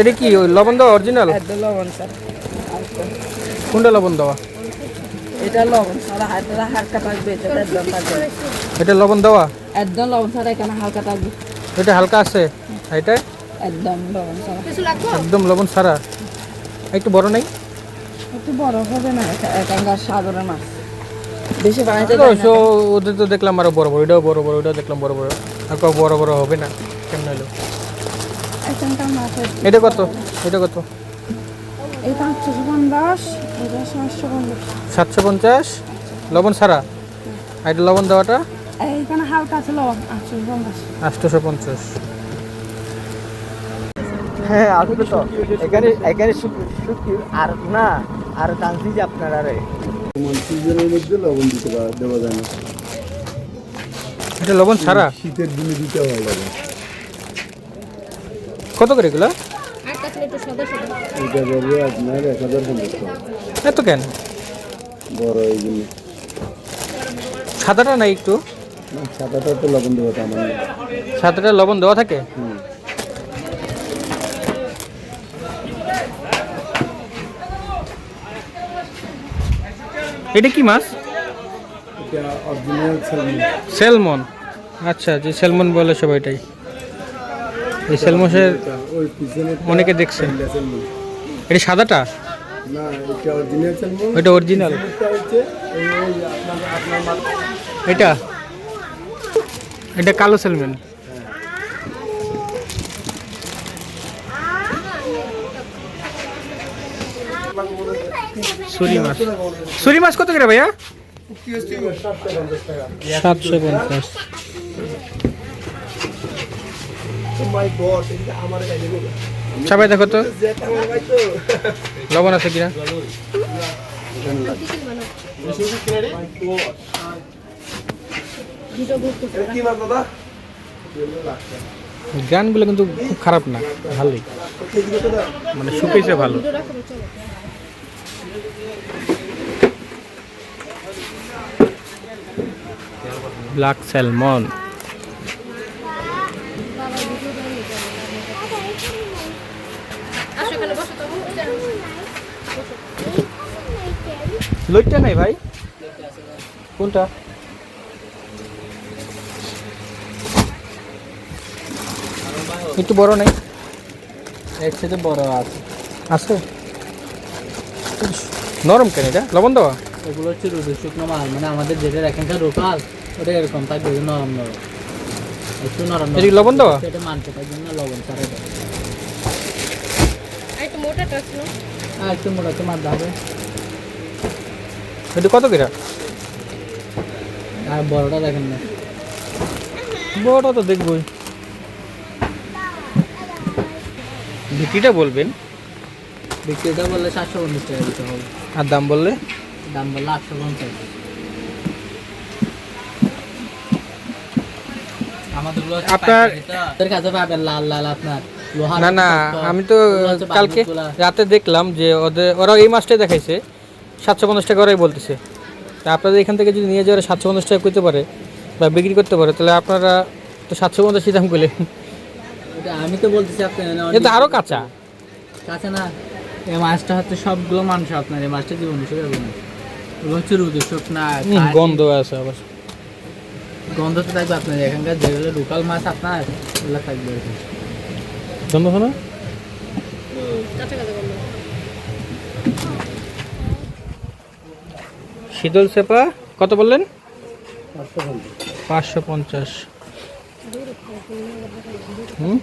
এটা কি ওই লবণ দেওয়া অরিজিনাল একদম লবণ স্যার। কোনটা লবণ দেওয়া? এটা লবণ স্যার হালকা হালকা থাকবে এটা একদম থাকবে। এটা লবণ দেওয়া? একদম লবণ এখানে হালকা থাকবে। এটা হালকা আছে? এটা? একদম লবণ স্যার। একদম লবণ সারা। একটু বড় নেই? একটু বড় হবে না এখানকার সাধারণ মাছ। বেশি পানিতে তো সো ওদের তো দেখলাম আরও বড় বড় এটাও বড় বড় ওটাও দেখলাম বড় বড়। আর বড় বড় হবে না কেমন হলো? এটা কত? এটা কত? সাতশো পঞ্চাশ। লবণ সারা আর এটা লবণ দেওয়াটা? আটশোশো পঞ্চাশ। হ্যাঁ আসবে তো এখানে এখানে আর না আর যে আপনার আরে সিজনের মধ্যে লবণ দিতে পারা দেওয়া যায় না। এটা লবণ সারা শীতের দিনে দিতে হয় লবণ। কত করে এগুলো? এটা যাবে আপনার এক হাজার পঞ্চাশ এত কেন? বড় এই জন্য। সাদাটা নাই একটু? সাদাটা তো লবণ দেওয়া তো আমার। না। সাদাটা লবণ দেওয়া থাকে? হুম। এটা কি মাছ? এটা অরিজিনাল স্যালমন সেলমন। আচ্ছা যে সেলমন বলে সবাই এটাই এই ওই পিছনে অনেকে দেখছে। এটা সাদাটা? এটা অরিজিনাল এটা এটা? কালো সেলমন। সুরি মাছ। সুরি মাছ কত করে ভাইয়া? সাতশো পঞ্চাশ। সবাই দেখো তো। লবণ আছে কিনা? গানগুলো কিন্তু খুব খারাপ না ভালোই। মানে শুকিয়েছে ভালো। Black salmon. লইটটা নাই ভাই? কোনটা? একটু বড় নেই? এর সাথে বড় আছে। আছে? নরম কেন এটা? লবণ দেওয়া? এগুলো হচ্ছে রুদু শুকনো মাল মানে আমাদের যেটা এখানকার রোকাল ওটা এরকম যে নরম নরম। একটু নরম লবণ দেওয়া? সেটা মানতে তার জন্য লবণ ছাড়া ছিল হ্যাঁ একটু মোটা তো মারতে এটা কত কিরা? আর বড়টা দেখেন না। বড়টা তো দেখবই। বিক্রিটা বলবেন? বিক্রিটা বললে সাতশো পঞ্চাশ টাকা দিতে হবে। আর দাম বললে? দাম বললে আটশো পঞ্চাশ। আপনার- কাছে পাবেন লাল লাল আপনার। না না আমি তো কালকে রাতে দেখলাম যে ওদের ওরা এই মাছটাই দেখাইছে সাতশো পঞ্চাশ টাকা ওরাই বলতেছে। তা আপনাদের এখান থেকে যদি নিয়ে যাওয়ার সাতশো পঞ্চাশ টাকা করতে পারে বা বিক্রি করতে পারে তাহলে আপনারা তো সাতশো পঞ্চাশ দাম করলে আমি তো বলতেছি আপনি এটা আরও কাঁচা। কাছে না এই মাছটা হচ্ছে সবগুলো মানুষ আপনার এই মাছটা জীবন হিসেবে হবে না গন্ধ আছে আবার। গন্ধ তো থাকবে আপনার এখানকার যেগুলো লোকাল মাছ আপনার এগুলো থাকবে। গন্ধ হয় না শীতল সেপা কত বললেন? পাঁচশো পঞ্চাশ। হুম?